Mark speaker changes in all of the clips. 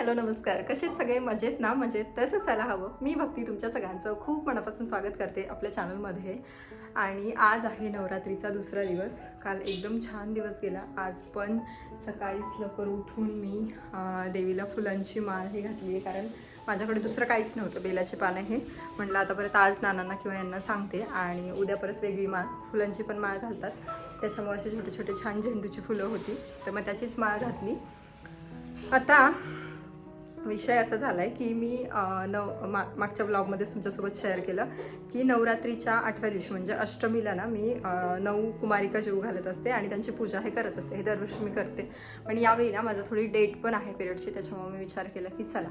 Speaker 1: Hello नमस्कार. कसे सगळे? मजेत ना? मजेत. तसं असायला हवं. मी भक्ती तुमच्या सगळ्यांचं खूप मनापासून स्वागत करते आपल्या चॅनलमध्ये. आणि आज आहे नवरात्रीचा दुसरा दिवस. काल एकदम छान दिवस गेला. आज पण सकाळीच लवकर उठून मी देवीला फुलांची माळ हे घातली आहे. कारण माझ्याकडे दुसरं काहीच नव्हतं बेलाचे पानं हे. म्हटलं आता परत आज नानांना किंवा यांना सांगते. आणि उद्या परत वेगळी माळ. फुलांची पण माळ घालतात. त्याच्यामुळे असे छोटे छोटे छान झेंडूची फुलं होती. तर मग त्याचीच माळ घातली. आता विषय असा झाला आहे की मी नव मा मागच्या ब्लॉगमध्येच तुमच्यासोबत शेअर केलं की नवरात्रीच्या आठव्या दिवशी म्हणजे अष्टमीला ना मी नऊ कुमारिका जीव घालत असते आणि त्यांची पूजा हे करत असते हे दरवर्षी मी करते. पण यावेळी ना माझं थोडी डेट पण आहे पिरियडची त्याच्यामुळे मी विचार केला की चला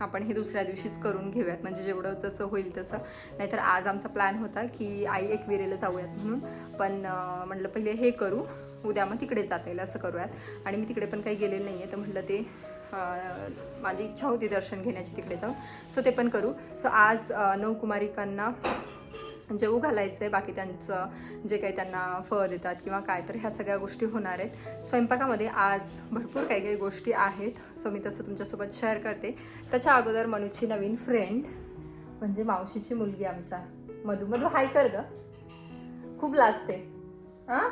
Speaker 1: आपण हे दुसऱ्या दिवशीच करून घेऊयात. म्हणजे जेवढं जसं होईल तसं. नाहीतर आज आमचा प्लॅन होता की आई एक विरेला जाऊयात म्हणून. पण म्हटलं म्हणलं पहिले हे करू उद्या मग तिकडे जाता येईल असं करूयात. आणि मी तिकडे पण काही गेलेलं नाही आहे तर म्हटलं ते माझी इच्छा होती दर्शन घेण्याची तिकडे जाऊन. सो ते पण करू. सो आज नवकुमारिकांना जेवू घालायचं आहे बाकी त्यांचं जे काही त्यांना फळ देतात किंवा काय तर ह्या सगळ्या गोष्टी होणार आहेत. स्वयंपाकामध्ये आज भरपूर काही काही गोष्टी आहेत. सो मी तसं तुमच्यासोबत शेअर करते. त्याच्या अगोदर मनूची नवीन फ्रेंड म्हणजे मावशीची मुलगी आमच्या. मधू मधू हाय कर ग. खूप लाजते. हां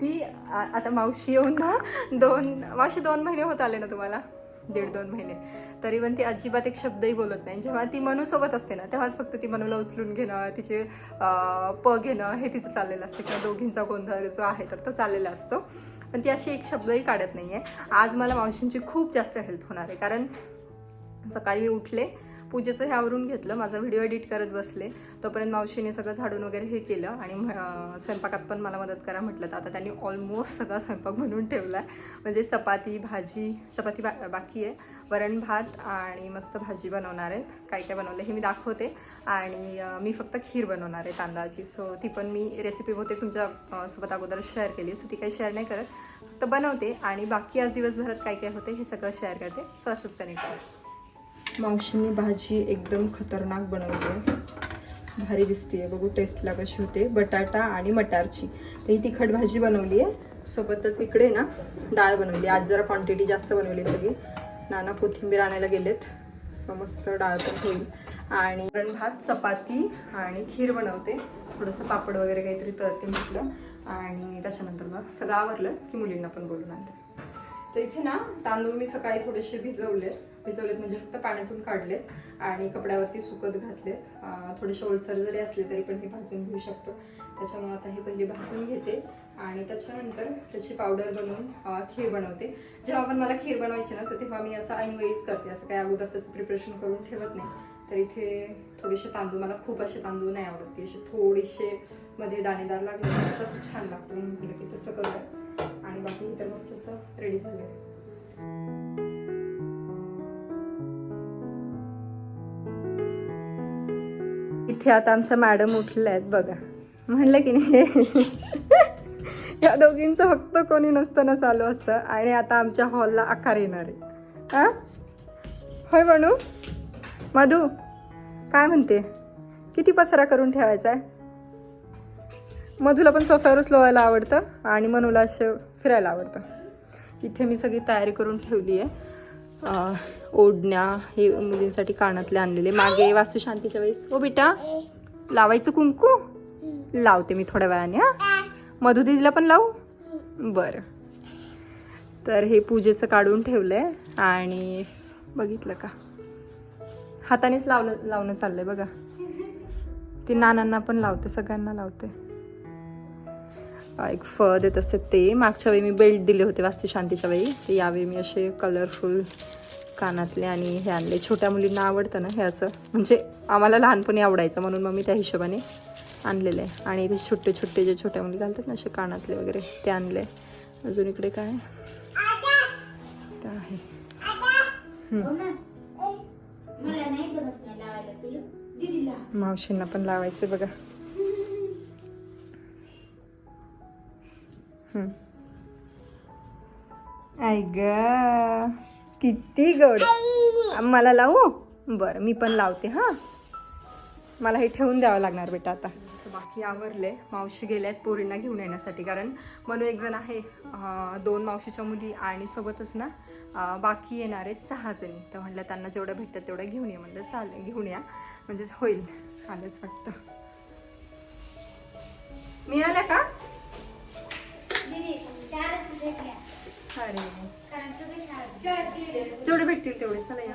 Speaker 1: ती आता मावशी येऊन ना दोन मावशी दोन महिने होत आले ना तुम्हाला. दीड दोन महिने. तरी पण ती अजिबात एक शब्दही बोलत नाही. जेव्हा ती मनूसोबत असते ना तेव्हाच फक्त ती मनूला उचलून घेणं तिचे प घेणं हे तिचं चाललेलं असतं. किंवा दोघींचा गोंधळ जो आहे तर तो चाललेला असतो. पण ती अशी एक शब्दही काढत नाही आहे आज मला मावशींची खूप जास्त हेल्प होणार आहे. कारण सकाळी मी उठले पूजेचं हे आवरून घेतलं. माझा व्हिडिओ एडिट करत बसले. तोपर्यंत मावशीने सगळं झाडून वगैरे हे केलं आणि म्ह- स्वयंपाकात पण मला मदत करा म्हटलं. तर आता त्यांनी ऑलमोस्ट सगळा स्वयंपाक बनवून ठेवला आहे म्हणजे चपाती भाजी चपाती बा बाकी आहे. वरण भात आणि मस्त भाजी बनवणार आहेत काय काय बनवलं हे मी दाखवते. आणि मी फक्त खीर बनवणार आहे तांदळाची. सो ती पण मी रेसिपी बहुतेक तुमच्यासोबत अगोदर शेअर केली. सो ती काही शेअर नाही करत. फक्त बनवते आणि बाकी आज दिवसभरात काय काय होते हे सगळं शेअर करते. सो असंच कनेक्ट मावशींनी भाजी एकदम खतरनाक बनवली आहे. भारी दिसते बघू टेस्टला कशी होते. बटाटा आणि मटारची. तर ही तिखट भाजी बनवली आहे. सोबतच इकडे ना डाळ बनवली आज जरा क्वांटिटी जास्त बनवली सगळी. नाना कोथिंबीर आणायला गेलेत. सो मस्त डाळ पण होईल. आणि वरण भात चपाती आणि खीर बनवते. थोडंसं पापड वगैरे काहीतरी तळते म्हटलं. आणि त्याच्यानंतर मग सगळं आवरलं की मुलींना पण बोलून आणते. तर इथे ना तांदूळ मी सकाळी थोडेसे भिजवले भिजवलेत म्हणजे फक्त पाण्यातून काढलेत आणि कपड्यावरती सुकत घातलेत. थोडेसे ओलसर जरी असले तरी पण हे भाजून घेऊ शकतो. त्याच्यामुळे आता हे पहिले भाजून घेते आणि त्याच्यानंतर त्याची पावडर बनवून खीर बनवते. जेव्हा पण मला खीर बनवायची ना तर तेव्हा मी असं ऐनवेळीच करते. असं काही अगोदर त्याचं प्रिपरेशन करून ठेवत नाही. तर इथे थोडेसे तांदूळ मला खूप असे तांदूळ नाही आवडत. ते असे थोडेसे मध्ये दाणेदार लागले तसं छान लागतं. म्हटलं की तसं करूया. आणि बाकी इतर मस्त असं रेडी झालं इथे आता आमच्या मॅडम उठल्या आहेत बघा. म्हणलं की नाही? या दोघींचं फक्त कोणी नसताना चालू असतं आणि आता आमच्या हॉलला आकार येणार आहे. हां? होय म्हणू मधू काय म्हणते? किती पसारा करून ठेवायचा आहे? मधूला पण सोफ्यावरच लोवायला आवडतं आणि मनूला असं फिरायला आवडतं. इथे मी सगळी तयारी करून ठेवली आहे. ओढण्या हे मुलींसाठी कानातले आणलेले. मागे वास्तुशांतीच्या वेळेस. ओ बेटा लावायचं कुंकू? लावते मी थोड्या वेळाने हा. मधु दिदीला पण लावू? बरं. तर हे पूजेचं काढून ठेवलंय आणि बघितलं का? हातानेच लावलं लावणं चाललंय बघा. ती नानांना पण लावते सगळ्यांना लावते. एक फळ देत असते ते मागच्या वेळी मी बेल्ट दिले होते वास्तुशांतीच्या वेळी ते यावेळी मी असे कलरफुल कानातले आणि हे आणले छोट्या मुलींना आवडतं ना हे असं म्हणजे आम्हाला लहानपणी आवडायचं म्हणून मग मी त्या हिशोबाने आणलेलं आहे आणि इथे छोटे छोटे जे छोट्या मुली घालतात ना असे कानातले वगैरे ते आणले अजून इकडे काय आहे मावशींना पण लावायचे बघा आई ग किती गोड. मला लावू? बरं मी पण लावते हा. मला हे ठेवून द्यावं लागणार बेटा आता. असं बाकी आवरले मावशी गेल्यात पोरींना घेऊन येण्यासाठी. कारण म्हणून एक जण आहे दोन मावशीच्या मुली आणि सोबतच ना बाकी येणार आहेत सहा जणी. तर म्हटलं त्यांना जेवढं भेटतात तेवढं घेऊन ये. म्हणलं चालेल घेऊन या. म्हणजे होईल आलंच वाटतं. मिळालं का? अरे. जेवढे भेटतील तेवढे चला या.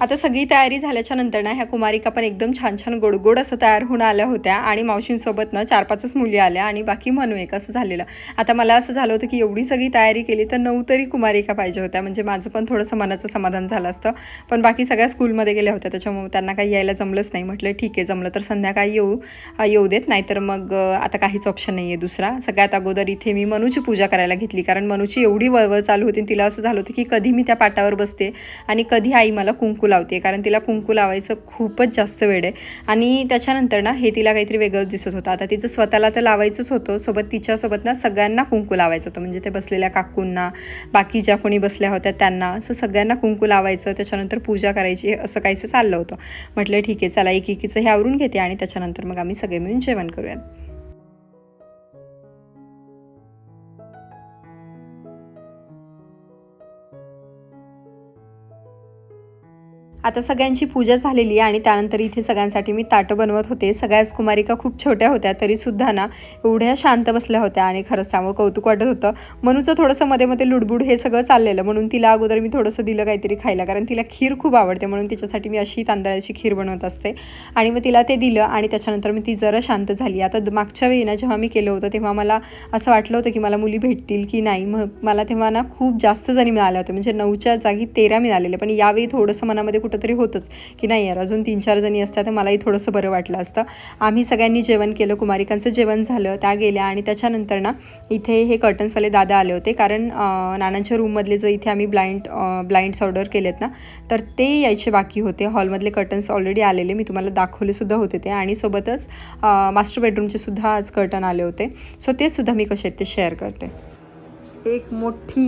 Speaker 1: आता सगळी तयारी झाल्याच्यानंतर ना ह्या कुमारिका पण एकदम छान छान गोडगोड असं तयार होऊन आल्या होत्या आणि मावशींसोबत ना चार पाचच मुली आल्या आणि बाकी म्हणू एक असं झालेलं. आता मला असं झालं होतं की एवढी सगळी तयारी केली तर नऊ तरी कुमारिका पाहिजे होत्या. म्हणजे माझं पण थोडंसं मनाचं समाधान झालं असतं. पण बाकी सगळ्या स्कूलमध्ये गेल्या होत्या. त्याच्यामुळे त्यांना काही यायला जमलंच नाही. म्हटलं ठीक आहे जमलं तर संध्याकाळी येऊ. येऊ देत. नाहीतर मग आता काहीच ऑप्शन नाही आहे दुसरा. सगळ्यात अगोदर इथे मी मनूची पूजा करायला घेतली. कारण मनूची एवढी वळवळ चालू होती आणि तिला असं झालं होतं की कधी मी त्या पाटावर बसते आणि कधी आई मला कुंकू लावते कारण तिला कुंकू लावायचं खूपच जास्त वेळ आहे. आणि त्याच्यानंतर ना हे तिला काहीतरी वेगळंच दिसत होतं. आता तिचं स्वतःला तर लावायचंच होतं सोबत तिच्यासोबत ना सगळ्यांना कुंकू लावायचं होतं. म्हणजे ते बसलेल्या काकूंना बाकी ज्या कोणी बसल्या होत्या त्यांना असं सगळ्यांना कुंकू लावायचं त्याच्यानंतर पूजा करायची असं काहीसं चाललं होतं. म्हटलं ठीक आहे चला एकीकीचं हे आवरून घेते आणि त्याच्यानंतर मग आम्ही सगळे मिळून जेवण करूयात. आता सगळ्यांची पूजा झालेली आहे आणि त्यानंतर इथे सगळ्यांसाठी मी ताटं बनवत होते. सगळ्याच कुमारिका खूप छोट्या होत्या तरीसुद्धा ना एवढ्या शांत बसल्या होत्या आणि खरंच त्यामुळं कौतुक वाटत होतं. मनूचं थोडंसं मध्ये मध्ये लुडबुड हे सगळं चाललेलं. म्हणून तिला अगोदर मी थोडंसं दिलं काहीतरी खायला कारण तिला खीर खूप आवडते. म्हणून तिच्यासाठी मी अशी तांदळाची खीर बनवत असते. आणि मग तिला ते दिलं आणि त्याच्यानंतर मी ती जरा शांत झाली. आता मागच्या वेळी ना जेव्हा मी केलं होतं तेव्हा मला असं वाटलं होतं की मला मुली भेटतील की नाही. मग मला तेव्हा ना खूप जास्त जणी मिळाल्या होत्या. म्हणजे नऊच्या जागी तेरा मिळालेले. पण यावेळी थोडंसं मनामध्ये कुठंतरी होतंच. की नाही यार अजून तीन चार जणी असतात तर मलाही थोडंसं बरं वाटलं असतं. आम्ही सगळ्यांनी जेवण केलं कुमारिकांचं जेवण झालं त्या गेल्या आणि त्याच्यानंतर ना इथे हे कर्टन्सवाले दादा आले होते. कारण नानांच्या रूममधले जर इथे आम्ही ब्लाइंड ब्लाइंड्स ऑर्डर केलेत ना तर ते यायचे बाकी होते. हॉलमधले कर्टन्स ऑलरेडी आलेले. मी तुम्हाला दाखवले सुद्धा होते ते. आणि सोबतच मास्टर बेडरूमचे सुद्धा आज कर्टन आले होते. सो ते सुद्धा मी कसे ते शेअर करते. एक मोठी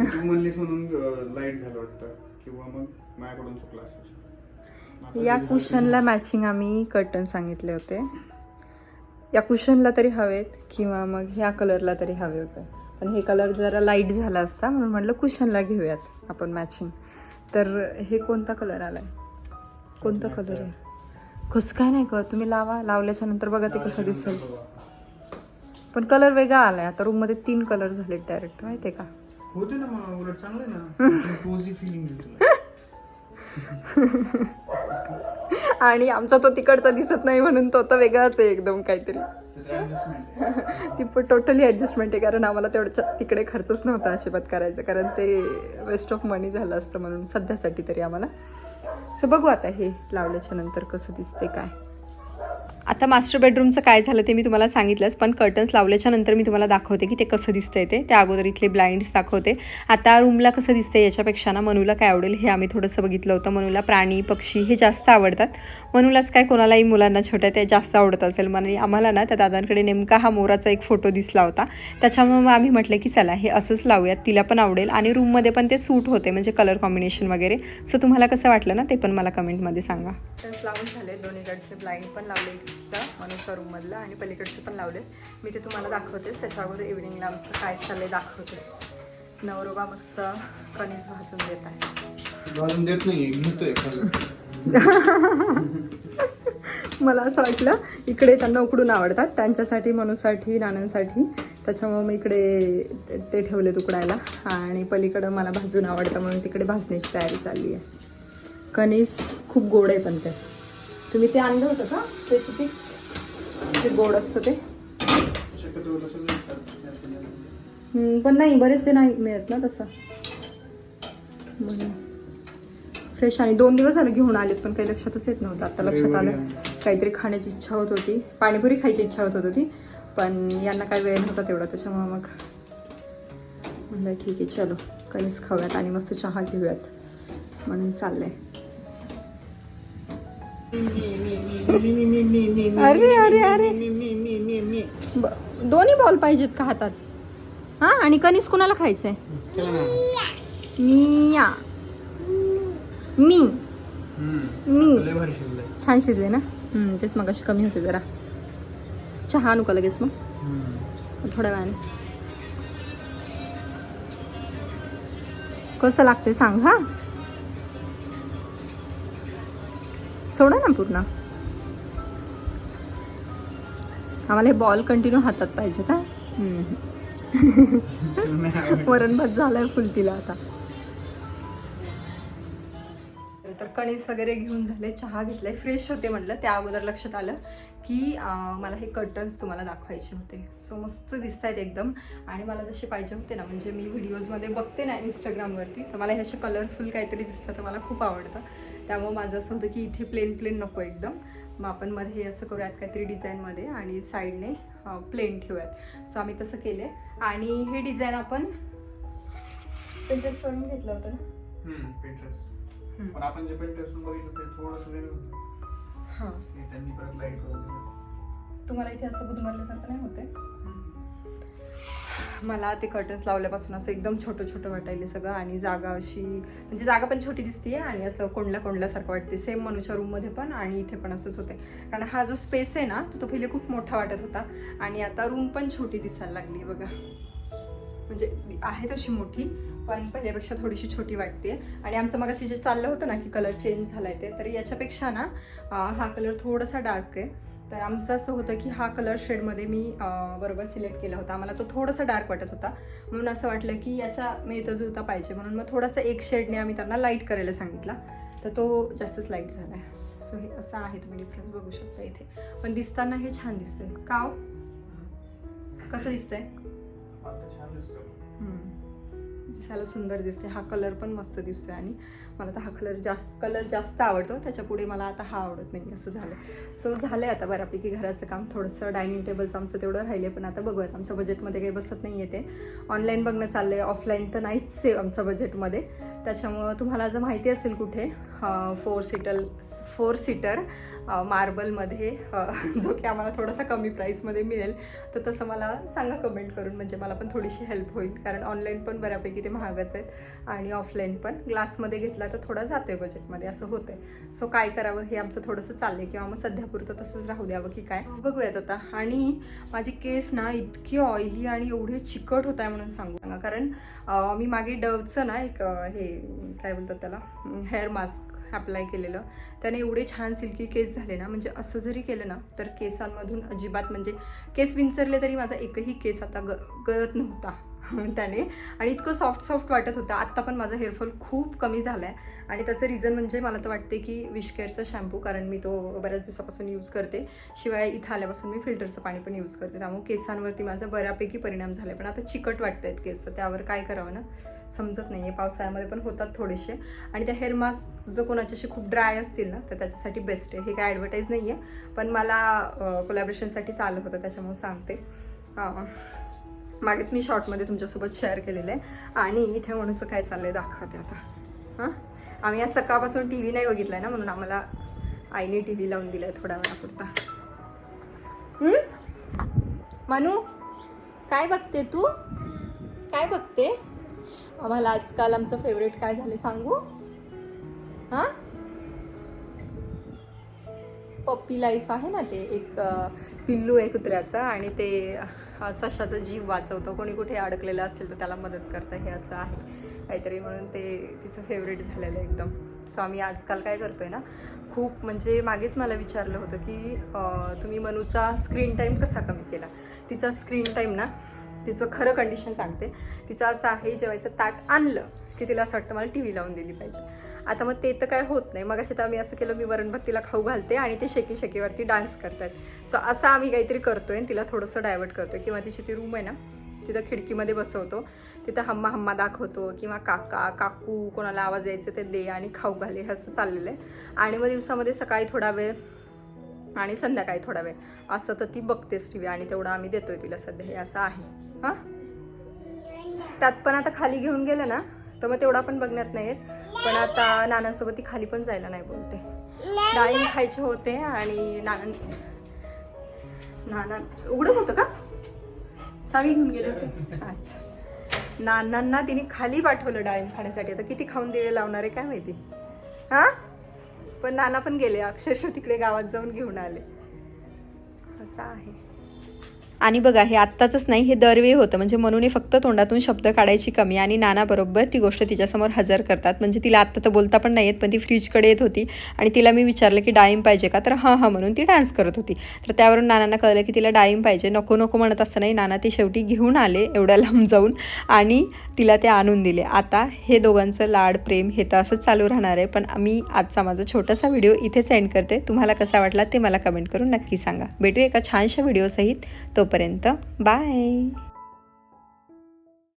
Speaker 2: म्हणून लाइट झालं वाटतं. किंवा मग माझ्याकडून चुकलं असेल.
Speaker 1: या कुशनला मॅचिंग आम्ही कर्टन सांगितले होते. या कुशनला तरी हवेत किंवा मग ह्या कलरला तरी हवे होते. पण हे कलर जरा लाइट झाला असता म्हणून म्हटलं कुशनला घेऊयात आपण मॅचिंग तर हे कोणता कलर आलाय? कोणता कलर आहे? कसं काय नाही कळत. तुम्ही लावा लावल्याच्या नंतर बघा ते कसं दिसेल. पण कलर वेगळा आलाय. आता रूममध्ये तीन कलर झाले डायरेक्ट माहितीये का?
Speaker 2: होते ना मग उलट चांगलं ना. कोझी फिलिंग येईल तुला.
Speaker 1: आणि आमचा तो तिकडचा दिसत नाही म्हणून तो तर वेगळाच आहे एकदम काहीतरी. ती पण टोटली ॲडजस्टमेंट आहे कारण आम्हाला तेवढं तिकडे खर्चच नव्हता अजिबात करायचं कारण ते वेस्ट ऑफ मनी झालं असतं म्हणून सध्यासाठी तरी आम्हाला. सो बघू आता हे लावल्याच्या नंतर कसं दिसते काय. आता मास्टर बेडरूमचं काय झालं ते मी तुम्हाला सांगितलंच पण कर्टन्स लावल्याच्या नंतर मी तुम्हाला दाखवते की ते कसं दिसतंय ते. त्या अगोदर इथले ब्लाइंड्स दाखवते. आता रूमला कसं दिसतंय याच्यापेक्षा ना मनूला काय आवडेल हे आम्ही थोडंसं बघितलं होतं. मनूला प्राणी पक्षी हे जास्त आवडतात. मनूलाच काय कोणालाही मुलांना छोट्या ते जास्त आवडत असेल. आणि आम्हाला ना त्या दादांकडे नेमका हा मोराचा एक फोटो दिसला होता. त्याच्यामुळे मग आम्ही म्हटलं की चला हे असंच लावूयात तिला पण आवडेल. आणि रूममध्ये पण ते सूट होते म्हणजे कलर कॉम्बिनेशन वगैरे. सो तुम्हाला कसं वाटलं ना ते पण मला कमेंटमध्ये सांगा. लावून झाले दोन्हीकडचे ब्लाइंड पण लावले. इकडच्या मनुष्य रूममधलं आणि पलीकडचे पण लावले मी ते तुम्हाला दाखवतेच. त्याच्या अगोदर इव्हिनिंगला आमचं काय चाललंय दाखवते. नवरोबा मस्त कणीस भाजून देत आहे.
Speaker 2: घालून देत खाली.
Speaker 1: मला असं वाटलं इकडे त्यांना उकडून आवडतात. त्यांच्यासाठी मनूसाठी नानांसाठी. त्याच्यामुळे मी इकडे ते- ते ठेवले उकडायला. आणि पलीकडं मला भाजून आवडतं म्हणून तिकडे भाजण्याची तयारी चालली आहे. कणीस खूप गोड आहे पण ते. तुम्ही ते आणलं होतं का? स्पेसिफिक ते गोड असतं ते.
Speaker 2: तसं नाही.
Speaker 1: हम्म, पण नाही मिळत ना तसं. म्हणून. फ्रेश आणि दोन दिवस झाले घेऊन आलेत पण काही लक्षातच येत नव्हतं. आता लक्षात आलं काहीतरी खाण्याची इच्छा होत होती. पाणीपुरी खायची इच्छा होत होती पण यांना काही वेळ नव्हता तेवढा त्याच्यामुळे मग म्हणलं ठीक आहे चलो कणीस खाऊयात आणि मस्त चहा घेऊयात. म्हणून चाललंय. अरे अरे अरे ब- दोन्ही बॉल पाहिजेत का हातात हा आणि कणीस कुणाला खायचंय. मिया मी. मी. छान शिजले ना हम्म, तेच मग अशी कमी होते जरा चहा आणू का लगेच मग. थोड्या वेळाने कसं लागते सांग हा सोडा ना पूर्ण. आम्हाला हे बॉल कंटिन्यू हातात पाहिजे का. वरण भात झालाय फुलतीला आता. तर कणीस वगैरे घेऊन झाले चहा घेतलाय फ्रेश होते म्हटलं त्या अगोदर लक्षात आलं की मला हे कर्टन्स तुम्हाला दाखवायचे होते. सो मस्त दिसत आहेत एकदम. आणि मला जसे पाहिजे होते ना म्हणजे मी व्हिडिओजमध्ये बघते ना इंस्टाग्रामवरती तर मला हे असे कलरफुल काहीतरी दिसतं तर मला खूप आवडतं. त्यामुळे माझं असं होतं की इथे प्लेन प्लेन नको एकदम मग आपण मध्ये हे असं करूयात काहीतरी डिझाईनमध्ये आणि साईडने प्लेन ठेवूयात सो आम्ही तसं केलं आणि हे डिझाईन आपण Pinterest वरून घेतलं होतं ना
Speaker 2: हम्म, Pinterest.
Speaker 1: हम्म.
Speaker 2: पण आपण जे Pinterest वरून बघितलं ते थोडंसं वेगळं होतं.
Speaker 1: हां
Speaker 2: त्यांनी परत लाइट करून दिलं.
Speaker 1: तुम्हाला इथे असं गुदमरल्यासारखं नाही होते मला ते कर्टन्स लावल्यापासून असं एकदम छोटं छोटं वाटायले सगळं आणि जागा अशी म्हणजे जागा पण छोटी दिसते आणि असं कोंडल्या कोंडल्यासारखं वाटते सेम मनूच्या रूममध्ये पण आणि इथे पण असंच होते कारण हा जो स्पेस आहे ना तो तो पहिले खूप मोठा वाटत होता आणि आता रूम पण छोटी दिसायला लागली बघा. म्हणजे आहे तशी मोठी पण पहिल्यापेक्षा थोडीशी छोटी वाटते आणि आमचं मग जे चाललं होतं ना की कलर चेंज झालाय ते तर याच्यापेक्षा ना हा कलर थोडासा डार्क आहे. तर आमचं असं होतं की हा कलर शेडमध्ये मी बरोबर सिलेक्ट केला होता. आम्हाला तो थोडासा डार्क वाटत होता. म्हणून असं वाटलं की याच्या मिळतं जुळता पाहिजे. म्हणून मग थोडासा एक शेडने आम्ही त्यांना लाइट करायला सांगितला. तर तो जास्तच लाइट झाला आहे सो हे असं आहे तुम्ही डिफरन्स बघू शकता इथे. पण दिसताना हे छान दिसतंय. का हो? कसं दिसतंय? दिसायला सुंदर दिसते. हा कलर पण मस्त दिसतोय आणि मला तर हा कलर जास्त कलर जास्त आवडतो. त्याच्या पुढे मला आता हा आवडत नाही असं झालं सो झालं आहे आता बऱ्यापैकी घराचं काम. थोडंसं डायनिंग टेबलचं आमचं तेवढं राहिले पण आता बघूयात. आमच्या बजेटमध्ये काही बसत नाही आहे ते. ऑनलाईन बघणं चाललं आहे ऑफलाईन तर नाहीच आहे आमच्या बजेटमध्ये त्याच्यामुळं तुम्हाला जर माहिती असेल कुठे फोर सीटर फोर सीटर मार्बलमध्ये जो की आम्हाला थोडासा कमी प्राईसमध्ये मिळेल तर तसं मला सांगा कमेंट करून. म्हणजे मला पण थोडीशी हेल्प होईल. कारण ऑनलाईन पण बऱ्यापैकी ते महागच आहेत आणि ऑफलाईन पण. ग्लासमध्ये घेतला तर थोडा जातो आहे बजेटमध्ये असं होतंय. सो काय करावं हे आमचं थोडंसं चाललंय. किंवा मग सध्यापुरतं तसंच राहू द्यावं की काय. बघूयात आता. आणि माझी केस ना इतकी ऑइली आणि एवढे चिकट होत आहे म्हणून सांगू सांगा कारण मी मागे डवचं ना एक हे काय बोलतात त्याला हेअर मास्क अप्लाय केलेलं. त्याने एवढे छान सिल्की केस झाले ना म्हणजे असं जरी केलं ना तर केसांमधून अजिबात म्हणजे केस विंचरले तरी माझा एकही केस आता ग गळत नव्हता. त्याने. आणि इतकं सॉफ्ट सॉफ्ट वाटत होतं. आत्ता पण माझा हेअरफॉल खूप कमी झाला आहे आणि त्याचं रिझन म्हणजे मला तर वाटते की विशकेअरचा शॅम्पू कारण मी तो बऱ्याच दिवसापासून यूज करते. शिवाय इथं आल्यापासून मी फिल्टरचं पाणी पण यूज करते. त्यामुळे केसांवरती माझा बऱ्यापैकी परिणाम झाला पण आता चिकट वाटत आहेत केस तर त्यावर काय करावं ना? समजत नाही आहे पावसाळ्यामध्ये पण होतात थोडेसे. आणि त्या हेअर मास्क जर कोणाच्याशी खूप ड्राय असतील ना तर त्याच्यासाठी बेस्ट आहे. हे काय ॲडव्हर्टाईज नाही आहे पण मला कोलॅबरेशनसाठीच आलं होतं त्याच्यामुळे सांगते. हां मागेच मी शॉर्टमध्ये तुमच्यासोबत शेअर केलेलं आहे. आणि इथे माणूस काय चाललं आहे दाखवते आता. हां? आम्ही आज सकाळपासून टी व्ही नाही बघितला आहे ना म्हणून आम्हाला आईने टी व्ही लावून दिला आहे थोड्या वेळापुरता. मनू काय बघते तू? काय बघते? आम्हाला आजकाल आमचं फेवरेट काय झालं सांगू? हां? पप्पी लाईफ आहे ना ते एक पिल्लू आहे कुत्र्याचं आणि ते सशाचा जीव वाचवतो. कोणी कुठे अडकलेलं असेल तर त्याला मदत करतं. हे असं आहे. काहीतरी म्हणून ते तिचं फेवरेट झालेलं आहे एकदम. सो आम्ही आजकाल काय करतोय ना खूप म्हणजे मागेच मला विचारलं होतं की तुम्ही मनूचा स्क्रीन टाईम कसा कमी केला? तिचा स्क्रीन टाईम ना तिचं खरं कंडिशन सांगते. तिचं असं आहे जेवायचं ताट आणलं की तिला असं वाटतं मला टी व्ही लावून दिली पाहिजे. आता मग ते तर काय होत नाही. मग असे तर आम्ही असं केलं मी वरण तिला खाऊ घालते आणि ते शेकी शेकीवरती डान्स करतात. सो असं आम्ही काहीतरी करतोय आणि तिला थोडंसं डायवर्ट करतोय. किंवा तिची ती रूम आहे ना तिथं खिडकीमध्ये बसवतो. तिथं हम्मा हम्मा दाखवतो किंवा काका काकू कोणाला आवाज यायचं ते दे आणि खाऊ घाले हे असं चाललेलं आहे. आणि मग दिवसामध्ये सकाळी थोडा वेळ आणि संध्याकाळी थोडा वेळ असं तर ती बघतेच टी व्ही आणि तेवढं आम्ही देतोय तिला सध्या. हे असं आहे. हां? त्यात पण आता खाली घेऊन गेलं ना तर मग तेवढा पण बघण्यात नाही आहेत पण आता नानांसोबत ती खाली पण जायला नाही बोलते. डाळिंब खायचे होते आणि नाना नाना उघडत होतं का? चावी घेऊन गेले होते. अच्छा. नानांना तिने खाली पाठवलं डाळिंब खाण्यासाठी. आता किती खाऊन दिवे लावणार आहे काय माहिती? हा? पण नाना पण गेले. अक्षरशः तिकडे गावात जाऊन घेऊन आले. असं आहे. आणि बघा हे आत्ताचंच नाही हे दरवेळी होतं. म्हणजे म्हणून फक्त तोंडातून शब्द काढायची कमी आणि नानाबरोबर ती गोष्ट तिच्यासमोर हजर करतात. म्हणजे तिला आत्ता तर बोलता पण नाही येत पण ती फ्रीजकडे येत होती आणि तिला मी विचारलं की डाळिंब पाहिजे का? तर हां हां म्हणून ती डान्स करत होती. तर त्यावरून नानांना कळलं की तिला डाळिंब पाहिजे. नको नको म्हणत असतानाही नाना ते शेवटी घेऊन आले एवढ्या लांब जाऊन आणि तिला ते आणून दिले. आता हे दोघांचं लाड प्रेम हे तर असंच चालू राहणार आहे पण मी आजचा माझा छोटासा व्हिडिओ इथे सेंड करते. तुम्हाला कसा वाटला ते मला कमेंट करून नक्की सांगा. भेटू एका छानशा व्हिडिओसहित. तोपर्यंत बाय!